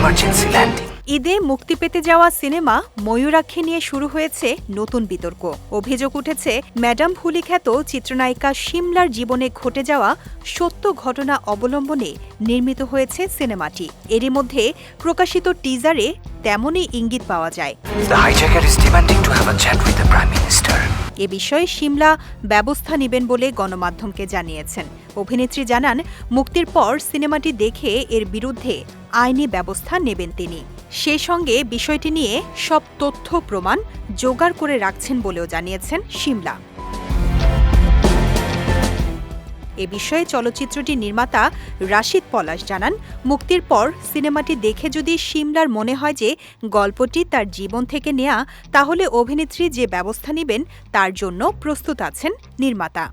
emergency landing. ঈদে মুক্তি পেতে যাওয়া সিনেমা ময়ূরাক্ষী নিয়ে শুরু হয়েছে নতুন বিতর্ক অভিযোগ উঠেছে ম্যাডাম ফুলি খ্যাত চিত্রনায়িকা সিমলার জীবনে ঘটে যাওয়া সত্য ঘটনা অবলম্বনে নির্মিত হয়েছে সিনেমাটি এরই মধ্যে প্রকাশিত টিজারে তেমনই ইঙ্গিত পাওয়া যায় The hijacker is demanding to have a chat with the Prime Minister. এ বিষয়ে সিমলা ব্যবস্থা নেবেন বলে গণমাধ্যমকে জানিয়েছেন। অভিনেত্রী জানান, মুক্তির পর সিনেমাটি দেখে এর বিরুদ্ধে আইনি ব্যবস্থা নেবেন তিনি। সে সঙ্গে বিষয়টি নিয়ে সব তথ্য প্রমাণ জোগাড় করে রাখছেন বলেও জানিয়েছেন সিমলা। এ বিষয়ে চলচ্চিত্রটির নির্মাতা রাশিদ পলাশ জানান, মুক্তির পর সিনেমাটি দেখে যদি সিমলার মনে হয় যে গল্পটি তার জীবন থেকে নেয়া, তাহলে অভিনেত্রী যে ব্যবস্থা নেবেন তার জন্য প্রস্তুত আছেন নির্মাতা।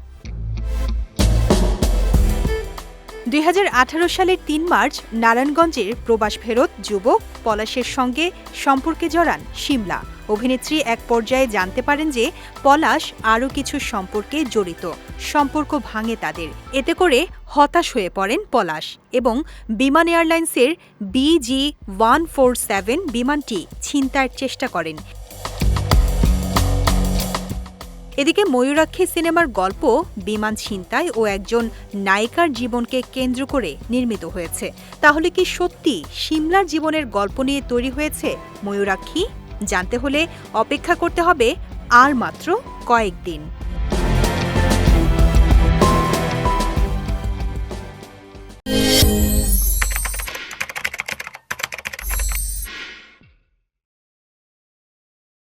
দুই আঠারো সালের তিন মার্চ নারায়ণগঞ্জের প্রবাস ফেরত যুবক পলাশের সঙ্গে সম্পর্কে জড়ান সিমলা। অভিনেত্রী এক পর্যায়ে জানতে পারেন যে পলাশ আরও কিছু সম্পর্কে জড়িত, সম্পর্ক ভাঙে তাদের। এতে করে হতাশ হয়ে পড়েন পলাশ এবং বিমান এয়ারলাইন্সের বিজি ওয়ান ফোর সেভেন বিমানটি ছিনতাইয়ের চেষ্টা করেন। এদিকে ময়ূরাক্ষী সিনেমার গল্প, বিমান ছিনতাই ও একজন নায়িকার জীবনকে কেন্দ্র করে নির্মিত হয়েছে। তাহলে কি সত্যি সিমলার জীবনের গল্প নিয়ে তৈরি হয়েছে ময়ূরাক্ষী? জানতে হলে অপেক্ষা করতে হবে আর মাত্র কয়েকদিন।